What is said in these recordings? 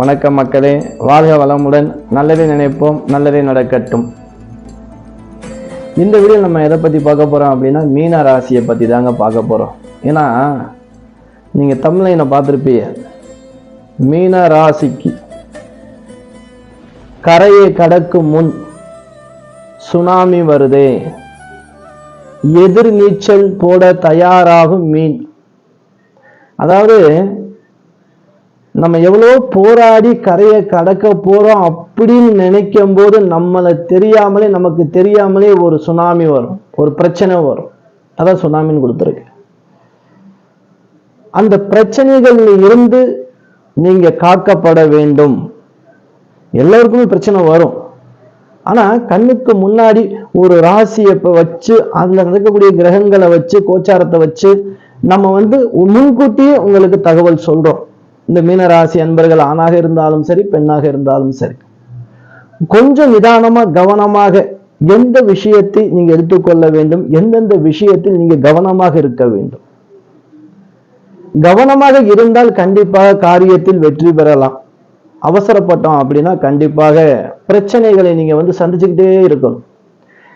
வணக்கம் மக்களே. வாழ்க வளமுடன். நல்லதை நினைப்போம் நல்லதே நடக்கட்டும். இந்த வீடியோ நம்ம எதை பற்றி பார்க்க போகிறோம் அப்படின்னா மீன ராசியை பற்றி தாங்க பார்க்க போகிறோம் ஏன்னா நீங்கள் தமிழ்லைனை பார்த்துருப்பீங்க. மீன ராசிக்கு கரையை கடக்கும் முன் சுனாமி வருதே. எதிர் நீச்சல் போட தயாராகும் மீன். அதாவது நம்ம எவ்வளோ போராடி கரையை கடக்க போறோம் அப்படின்னு நினைக்கும் போது நம்மளை தெரியாமலே நமக்கு தெரியாமலே ஒரு சுனாமி வரும். ஒரு பிரச்சனை வரும். அதான் சுனாமின்னு கொடுத்துருக்கு. அந்த பிரச்சனைகள் இருந்து நீங்க காக்கப்பட வேண்டும். எல்லோருக்குமே பிரச்சனை வரும். ஆனா கண்ணுக்கு முன்னாடி ஒரு ராசியை வச்சு அதுல நடக்கக்கூடிய கிரகங்களை வச்சு கோச்சாரத்தை வச்சு நம்ம வந்து முன்கூட்டியே உங்களுக்கு தகவல் சொல்றோம். இந்த மீனராசி அன்பர்கள் ஆணாக இருந்தாலும் சரி பெண்ணாக இருந்தாலும் சரி. கொஞ்சம் நிதானமா கவனமாக எந்த விஷயத்தை நீங்க எடுத்துக்கொள்ள வேண்டும் எந்தெந்த விஷயத்தில் நீங்க கவனமாக இருக்க வேண்டும். கவனமாக இருந்தால் கண்டிப்பாக காரியத்தில் வெற்றி பெறலாம். அவசரப்பட்டோம் அப்படின்னா கண்டிப்பாக பிரச்சனைகளை நீங்க வந்து சந்திச்சுக்கிட்டே இருக்கணும்.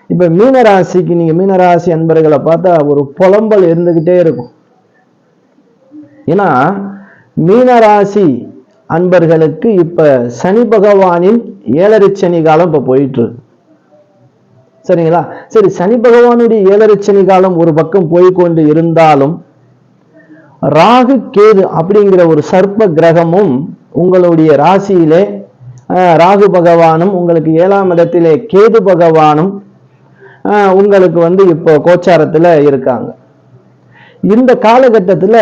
இப்ப மீனராசிக்கு நீங்க மீனராசி அன்பர்களை பார்த்தா ஒரு புலம்பல் இருந்துகிட்டே இருக்கும். ஏன்னா மீனராசி அன்பர்களுக்கு இப்ப சனி பகவானின் ஏழரை சனி காலம் இப்ப போயிட்டு இருக்கு. சரிங்களா? சரி சனி பகவானுடைய ஏழரை சனி காலம் ஒரு பக்கம் போய்கொண்டு இருந்தாலும் ராகு கேது அப்படிங்கிற ஒரு சர்ப்ப கிரகமும் உங்களுடைய ராசியிலே அஹ், ராகு பகவானும் உங்களுக்கு ஏழாம் இடத்திலே கேது பகவானும் உங்களுக்கு வந்து இப்போ கோச்சாரத்துல இருக்காங்க. இந்த காலகட்டத்துல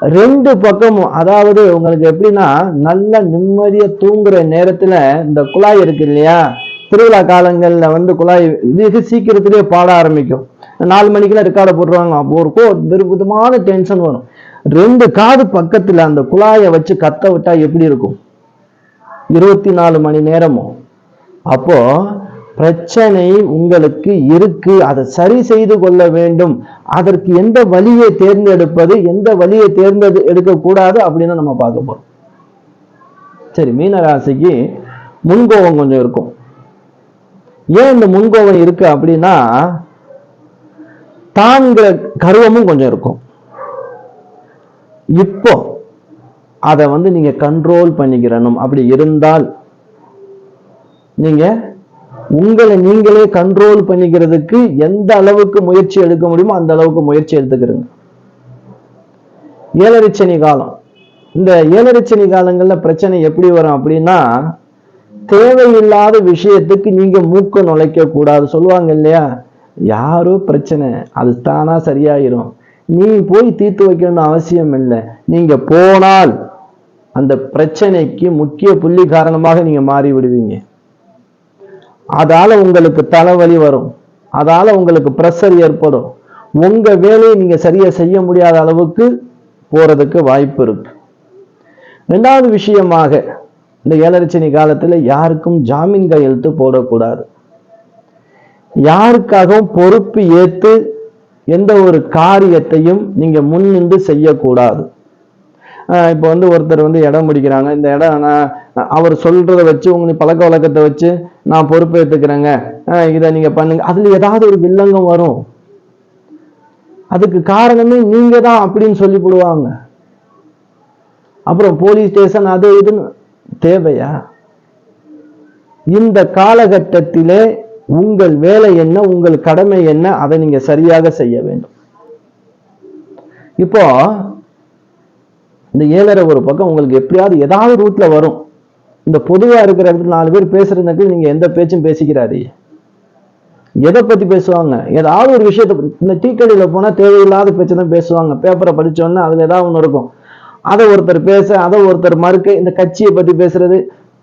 ரெண்டு பக்கமும் அதாவது உங்களுக்கு எப்படின்னா நல்ல நிம்மதியாக தூங்குற நேரத்தில் இந்த குழாய் இருக்கு இல்லையா? திருவிழா காலங்களில் வந்து குழாய் மிக சீக்கிரத்திலே பாட ஆரம்பிக்கும். நாலு மணிக்கெல்லாம் ரெக்கார்டை போடுறாங்க அப்போ ஒரு கோ விருப்பமான டென்ஷன் வரும். ரெண்டு காது பக்கத்தில் அந்த குழாயை வச்சு கத்த விட்டா எப்படி இருக்கும்? இருபத்தி நாலு மணி நேரமும். அப்போ பிரச்சனை உங்களுக்கு இருக்கு. அதை சரி செய்து கொள்ள வேண்டும். அதற்கு எந்த வழியை தேர்ந்தெடுப்பது எந்த வழியை தேர்ந்தெடு எடுக்கக்கூடாது அப்படின்னு நம்ம பார்க்க போறோம். சரி மீனராசிக்கு முன்கோபம் கொஞ்சம் இருக்கும். ஏன் இந்த முன்கோபம் இருக்கு அப்படின்னா தாங்கிற கர்வமும் கொஞ்சம் இருக்கும். இப்போ அதை வந்து நீங்க கண்ட்ரோல் பண்ணிக்கிறணும். அப்படி இருந்தால் நீங்க உங்களை நீங்களே கண்ட்ரோல் பண்ணிக்கிறதுக்கு எந்த அளவுக்கு முயற்சி எடுக்க முடியுமோ அந்த அளவுக்கு முயற்சி எடுத்துக்கிறீங்க. ஏழரை காலம். இந்த ஏழரை காலங்களில் காலங்கள்ல பிரச்சனை எப்படி வரும் அப்படின்னா தேவையில்லாத விஷயத்துக்கு நீங்க மூக்க நுழைக்க கூடாது. சொல்லுவாங்க இல்லையா? யாரோ பிரச்சனை அது தானா சரியாயிரும். நீ போய் தீர்த்து வைக்கணும்னு அவசியம் இல்லை. நீங்க போனால் அந்த பிரச்சனைக்கு முக்கிய புள்ளி காரணமாக நீங்க மாறி விடுவீங்க அதால உங்களுக்கு தலைவலி வரும். அதால உங்களுக்கு ப்ரெஷர் ஏற்படும். உங்க வேலையை நீங்க சரியா செய்ய முடியாத அளவுக்கு போறதுக்கு வாய்ப்பு இருக்கு. ரெண்டாவது விஷயமாக இந்த ஏழரச்சனி காலத்துல யாருக்கும் ஜாமீன் கையெழுத்து போடக்கூடாது. யாருக்காகவும் பொறுப்பு ஏற்று எந்த ஒரு காரியத்தையும் நீங்க முன்னின்று செய்யக்கூடாது. ஆஹ் இப்போ வந்து ஒருத்தர் வந்து இடம் முடிக்கிறாங்க இந்த இடம் நான் அவர் சொல்றதை வச்சு உங்க பழக்க வழக்கத்தை வச்சு நான் பொறுப்பேற்றுக்கிறேங்க இதை நீங்க பண்ணுங்க. அதுல ஏதாவது ஒரு வில்லங்கம் வரும். அதுக்கு காரணமே நீங்க தான் அப்படின்னு சொல்லி போடுவாங்க. அப்புறம் போலீஸ் ஸ்டேஷன் அது இதுன்னு தேவையா? இந்த காலகட்டத்திலே உங்கள் வேலை என்ன உங்கள் கடமை என்ன அதை நீங்க சரியாக செய்ய வேண்டும். இப்போ இந்த ஏழரை ஒரு பக்கம் உங்களுக்கு எப்படியாவது ஏதாவது ரூட்ல வரும். இந்த பொதுவா இருக்கிற இடத்துல நாலு பேர் பேசுறதுக்கு நீங்க எந்த பேச்சும் பேசிக்கிறாரு எதை பத்தி பேசுவாங்க? ஏதாவது ஒரு விஷயத்தை இந்த டீ கடையில போனா தேவையில்லாத பேச்சு தான் பேசுவாங்க. பேப்பரை படிச்சோன்னா அதுல ஏதாவது ஒண்ணு இருக்கும். அதை ஒருத்தர் பேச அதை ஒருத்தர் மறுக்க இந்த கட்சியை பத்தி பேசுறது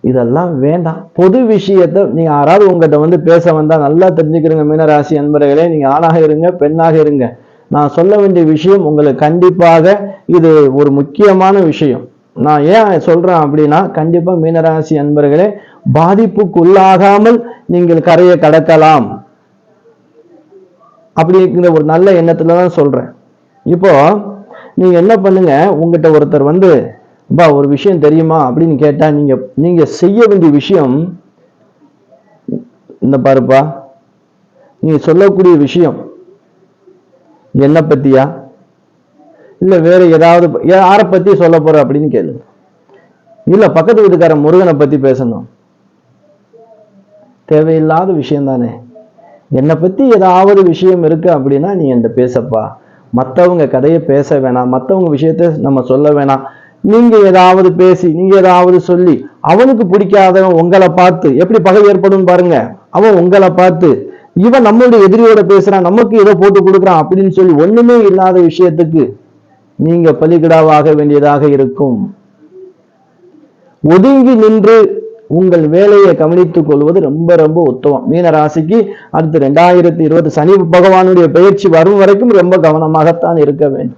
இதெல்லாம் வேண்டாம். பொது விஷயத்தை நீங்க யாராவது உங்ககிட்ட வந்து பேச வந்தா நல்லா தெரிஞ்சுக்கிறீங்க மீனராசி அன்பர்களே. நீங்க ஆணாக இருங்க பெண்ணாக இருங்க. நான் சொல்ல வேண்டிய விஷயம் உங்களுக்கு கண்டிப்பாக இது ஒரு முக்கியமான விஷயம். நான் ஏன் சொல்றேன் அப்படின்னா கண்டிப்பா மீனராசி அன்பர்களே பாதிப்புக்குள்ளாகாமல் நீங்கள் கரையை கடக்கலாம் அப்படிங்கிற ஒரு நல்ல எண்ணத்துல தான் சொல்றேன். இப்போ நீங்க என்ன பண்ணுங்க உங்ககிட்ட ஒருத்தர் வந்து பா ஒரு விஷயம் தெரியுமா? அப்படின்னு கேட்டா நீங்க நீங்க செய்ய வேண்டிய விஷயம் இந்த பாருப்பா நீங்க சொல்லக்கூடிய விஷயம் என்ன பத்தியா? இல்ல வேற ஏதாவது யாரை பத்தி சொல்ல போற அப்படின்னு கேளுங்க இல்ல பக்கத்து வீட்டுக்காரன் முருகனை பத்தி பேசணும். தேவையில்லாத விஷயம் தானே என்னை பத்தி ஏதாவது விஷயம் இருக்கு அப்படின்னா நீ என்கிட்ட பேசப்பா. மத்தவங்க கதையை பேச வேணாம். மத்தவங்க விஷயத்த நம்ம சொல்ல வேணாம். நீங்க ஏதாவது பேசி நீங்க ஏதாவது சொல்லி அவனுக்கு பிடிக்காதவன் உங்களை பார்த்து எப்படி பகை ஏற்படும் பாருங்க. அவன் உங்களை பார்த்து இவன் நம்மளுடைய எதிரியோட பேசுறான் நமக்கு ஏதோ போட்டு கொடுக்குறான் அப்படின்னு சொல்லி ஒண்ணுமே இல்லாத விஷயத்துக்கு நீங்க பலிகிடாவாக வேண்டியதாக இருக்கும். ஒதுங்கி நின்று உங்கள் வேலையை கவனித்துக் கொள்வது ரொம்ப ரொம்ப உத்தமம். மீன ராசிக்கு அடுத்து ரெண்டாயிரத்தி இருபது சனி பகவானுடைய பயிற்சி வரும் வரைக்கும் ரொம்ப கவனமாகத்தான் இருக்க வேண்டும்.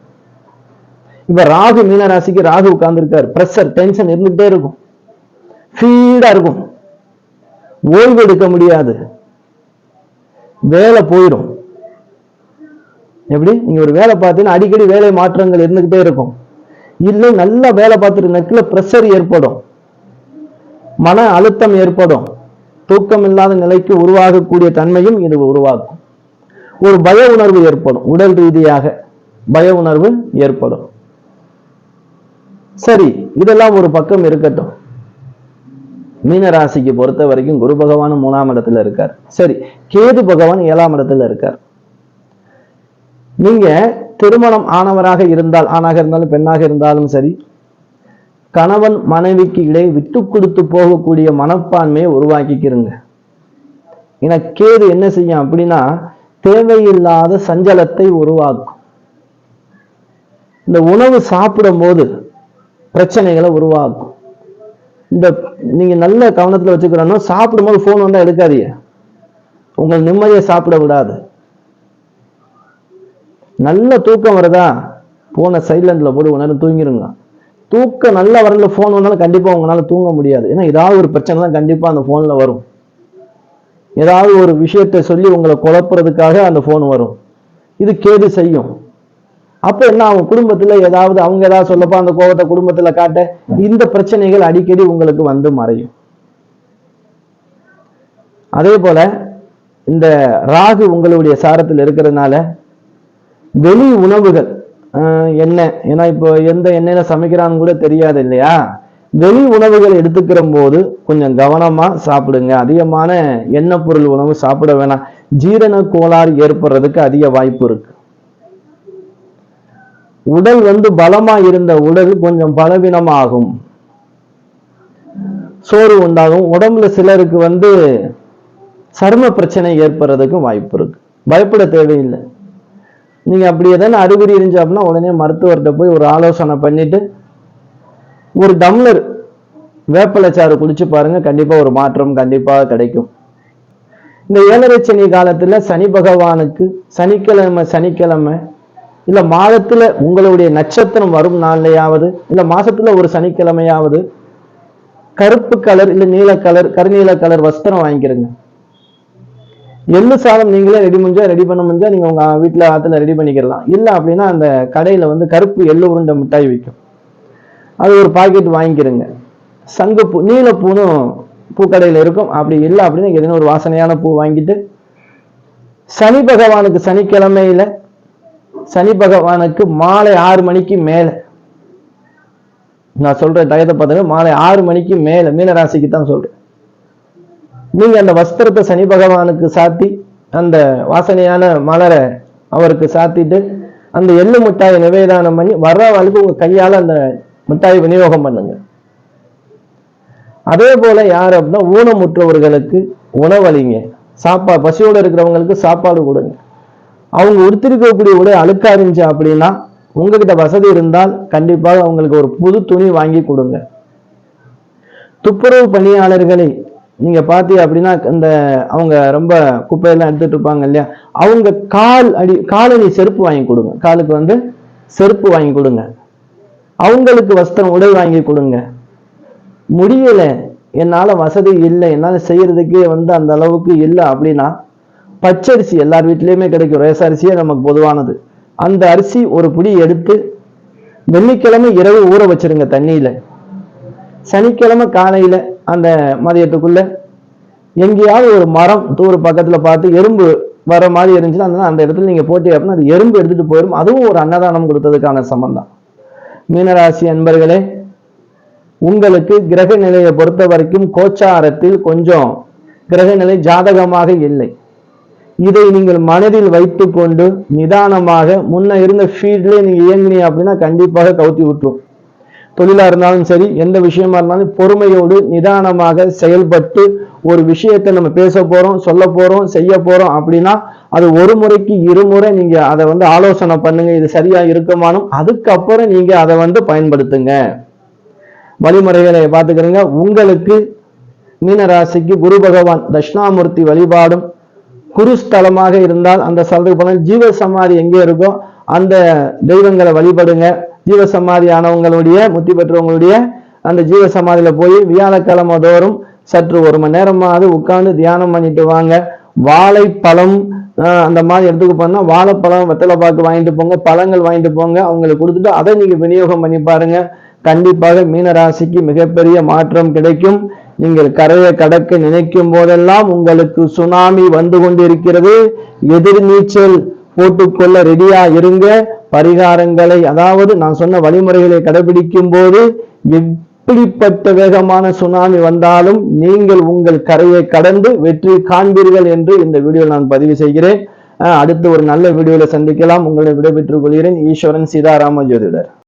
இப்ப ராகு மீன ராசிக்கு ராகு உட்கார்ந்துருக்காரு. பிரஷர் டென்ஷன் இருந்துகிட்டே இருக்கும். ஃபீடா இருக்கும். ஓய்வு எடுக்க முடியாது. வேலை போயிடும். எப்படி? நீங்கள் ஒரு வேலை பார்த்தீங்கன்னா அடிக்கடி வேலை மாற்றங்கள் இருந்துக்கிட்டே இருக்கும். இல்லை நல்லா வேலை பார்த்துட்டு நெக்கில் ப்ரெஷர் ஏற்படும். மன அழுத்தம் ஏற்படும். தூக்கம் இல்லாத நிலைக்கு உருவாகக்கூடிய தன்மையும் இது உருவாக்கும். ஒரு பய உணர்வு ஏற்படும் உடல் ரீதியாக பய உணர்வு ஏற்படும். சரி இதெல்லாம் ஒரு பக்கம் இருக்கட்டும். மீன ராசிக்கு பொறுத்த வரைக்கும் குரு பகவான் மூணாம் இடத்துல இருக்கார். சரி கேது பகவான் ஏழாம் இடத்துல இருக்கார். நீங்க திருமணம் ஆனவராக இருந்தால் ஆணாக இருந்தாலும் பெண்ணாக இருந்தாலும் சரி கணவன் மனைவிக்கு இடையே விட்டு கொடுத்து போகக்கூடிய மனப்பான்மையை உருவாக்கிக்கிறங்க. ஏன்னா கேது என்ன செய்யும் அப்படின்னா தேவையில்லாத சஞ்சலத்தை உருவாக்கும். இந்த உணவு சாப்பிடும் போது பிரச்சனைகளை உருவாக்கும். இந்த நீங்க நல்ல கவனத்துல வச்சுக்கிறோன்னா சாப்பிடும்போது போன் வந்தா எடுக்காதீங்க. உங்கள் நிம்மதியை சாப்பிட விடாது. நல்ல தூக்கம் வருதா? போன சைலண்டில் போட்டு கொஞ்ச நேரம் தூங்கிருங்க. தூக்கம் நல்ல வரல ஃபோன் வந்தாலும் கண்டிப்பா உங்களால தூங்க முடியாது. ஏன்னா ஏதாவது ஒரு பிரச்சனை தான் கண்டிப்பா அந்த ஃபோனில் வரும். ஏதாவது ஒரு விஷயத்தை சொல்லி உங்களை குழப்புறதுக்காக அந்த ஃபோன் வரும். இது கேது செய்யும். அப்ப என்ன அவங்க குடும்பத்துல ஏதாவது அவங்க ஏதாவது சொல்லப்பா அந்த கோபத்தை குடும்பத்துல காட்ட இந்த பிரச்சனைகள் அடிக்கடி உங்களுக்கு வந்து மறையும். அதே போல இந்த ராகு உங்களுடைய சாரத்தில் இருக்கிறதுனால வெளி உணவுகள் ஆஹ் எண்ணெய். ஏன்னா இப்போ எந்த எண்ணெயில சமைக்கிறான்னு கூட தெரியாது இல்லையா? வெளி உணவுகள் எடுத்துக்கிற போது கொஞ்சம் கவனமா சாப்பிடுங்க. அதிகமான எண்ணெய் பொருள் உணவு சாப்பிட வேணாம். ஜீரண கோளாறு ஏற்படுறதுக்கு அதிக வாய்ப்பு இருக்கு. உடல் வந்து பலமா இருந்த உடல் கொஞ்சம் பலவீனமாகும். சோறு உண்டாகும். உடம்புல சிலருக்கு வந்து சரும பிரச்சனை ஏற்படுறதுக்கும் வாய்ப்பு இருக்கு. பயப்பட தேவையில்லை. நீங்க அப்படி எதனா அறிகுறி இருந்துச்சு அப்படின்னா உடனே மருத்துவர்கிட்ட போய் ஒரு ஆலோசனை பண்ணிட்டு ஒரு டம்ளர் வேப்பிலை சாறு குடிச்சு பாருங்க. கண்டிப்பா ஒரு மாற்றம் கண்டிப்பாக கிடைக்கும். இந்த ஏழரை சனி காலத்துல சனி பகவானுக்கு சனிக்கிழமை சனிக்கிழமை இல்ல மாதத்துல உங்களுடைய நட்சத்திரம் வரும் நாள்லையாவது இல்ல மாசத்துல ஒரு சனிக்கிழமையாவது கருப்பு கலர் இல்ல நீல கலர் கருநீல கலர் வஸ்திரம் வாங்கிக்கிறங்க. எள்ளு சாதம் நீங்களே ரெடி முடிஞ்சா ரெடி பண்ண முடிஞ்சா நீங்க உங்க வீட்டுல ஆத்துல ரெடி பண்ணிக்கலாம் இல்ல அப்படின்னா அந்த கடையில வந்து கருப்பு எள்ளு உருண்டை மிட்டாய் விற்கும் அது ஒரு பாக்கெட் வாங்கிக்கிறங்க சங்குப்பூ நீலப்பூனும் பூக்கடையில இருக்கும். அப்படி இல்லை அப்படின்னு எதுனா ஒரு வாசனையான பூ வாங்கிட்டு சனி பகவானுக்கு சனிக்கிழமையில சனி பகவானுக்கு மாலை ஆறு மணிக்கு மேல. நான் சொல்ற டயத்தை பார்த்தீங்கன்னா மாலை ஆறு மணிக்கு மேல மீனராசிக்கு தான் சொல்றேன். நீங்க அந்த வஸ்திரத்தை சனி பகவானுக்கு சாத்தி அந்த வாசனையான மலரை அவருக்கு சாத்திட்டு அந்த எள்ளு மிட்டாயை நிவேதானம் பண்ணி வர்ற வாழ்க்கை உங்க கையால அந்த மிட்டாயை விநியோகம் பண்ணுங்க. அதே போல யார் அப்படின்னா ஊனமுற்றவர்களுக்கு உணவளிங்க. சாப்பாடு பசியோட இருக்கிறவங்களுக்கு சாப்பாடு கொடுங்க. அவங்க உடுத்திருக்கக்கூடிய உடை அழுக்கா இருந்துச்சு அப்படின்னா உங்ககிட்ட வசதி இருந்தால் கண்டிப்பாக அவங்களுக்கு ஒரு புது துணி வாங்கி கொடுங்க. துப்புரவு பணியாளர்களை நீங்க பார்த்தீங்க அப்படின்னா இந்த அவங்க ரொம்ப குப்பையெல்லாம் எடுத்துட்டு இருப்பாங்க இல்லையா? அவங்க கால் அடி காலடி செருப்பு வாங்கி கொடுங்க. காலுக்கு வந்து செருப்பு வாங்கி கொடுங்க. அவங்களுக்கு வஸ்திரம் உடை வாங்கி கொடுங்க. முடியல. என்னால வசதி இல்லை. என்னால செய்யறதுக்கே வந்து அந்த அளவுக்கு இல்லை அப்படின்னா பச்சரிசி எல்லார் வீட்லயுமே கிடைக்கும். ரேச அரிசியே நமக்கு பொதுவானது. அந்த அரிசி ஒரு புடி எடுத்து வெள்ளிக்கிழமை இரவு ஊற வச்சிருங்க தண்ணியில. சனிக்கிழமை காலையில அந்த மதியத்துக்குள்ள எங்கேயாவது ஒரு மரம் தூர பக்கத்துல பார்த்து எறும்பு வர மாதிரி இருந்துச்சுன்னா அந்த- அந்த இடத்துல நீங்க போட்டி அப்படின்னா அது எறும்பு எடுத்துட்டு போயிடும் அதுவும் ஒரு அன்னதானம் கொடுத்ததுக்கான சம்பந்தம். மீனராசி அன்பர்களே உங்களுக்கு கிரக நிலையை பொறுத்த வரைக்கும் கோச்சாரத்தில் கொஞ்சம் கிரக நிலை ஜாதகமாக இல்லை. இதை நீங்கள் மனதில் வைத்துக்கொண்டு நிதானமாக முன்ன இருந்த ஃபீல்ட்லேயே நீங்க இயங்குனீங்க அப்படின்னா கண்டிப்பாக கவுத்தி விட்டுரும். தொழிலாக இருந்தாலும் சரி எந்த விஷயமா இருந்தாலும் பொறுமையோடு நிதானமாக செயல்பட்டு ஒரு விஷயத்தை நம்ம பேச போகிறோம் சொல்ல போகிறோம் செய்ய போகிறோம் அப்படின்னா அது ஒரு முறைக்கு இருமுறை நீங்கள் அதை வந்து ஆலோசனை பண்ணுங்க இது சரியாக இருக்குமானும் அதுக்கப்புறம் நீங்கள் அதை வந்து பயன்படுத்துங்க. வழிமுறைகளை பார்த்துக்கிறீங்க. உங்களுக்கு மீனராசிக்கு குரு பகவான் தட்சிணாமூர்த்தி வழிபாடும் குருஸ்தலமாக இருந்தால் அந்த ஸ்தலத்துக்கு போனால் ஜீவ சமாதி எங்கே இருக்கோ அந்த தெய்வங்களை வழிபடுங்க. ஜீவ சமாதி ஆனவங்களுடைய முத்தி பெற்றவங்களுடைய அந்த ஜீவ சமாதியில போய் வியாழக்கிழமை தோறும் சற்று ஒரு மணி நேரமாவது உட்காந்து தியானம் பண்ணிட்டு வாங்க. வாழைப்பழம் அந்த மாதிரி இடத்துக்கு போனா வாழைப்பழம் வெத்தலை பாக்கு வாங்கிட்டு போங்க பழங்கள் வாங்கிட்டு போங்க. அவங்களுக்கு கொடுத்துட்டு அதை நீங்க விநியோகம் பண்ணி பாருங்க. கண்டிப்பாக மீனராசிக்கு மிகப்பெரிய மாற்றம் கிடைக்கும். நீங்கள் கரையை கடக்க நினைக்கும் போதெல்லாம் உங்களுக்கு சுனாமி வந்து கொண்டிருக்கிறது. எதிர்நீச்சல் போட்டுக்கொள்ள ரெடியா இருங்க. பரிகாரங்களை அதாவது நான் சொன்ன வழிமுறைகளை கடைபிடிக்கும் போது எப்படிப்பட்ட வேகமான சுனாமி வந்தாலும் நீங்கள் உங்கள் கரையை கடந்து வெற்றி காண்பீர்கள் என்று இந்த வீடியோ நான் பதிவு செய்கிறேன். அடுத்து ஒரு நல்ல வீடியோவில் சந்திக்கலாம். உங்களை விடைபெற்றுக் கொள்கிறேன். ஈஸ்வரன் சீதாராம ஜோதிடர்.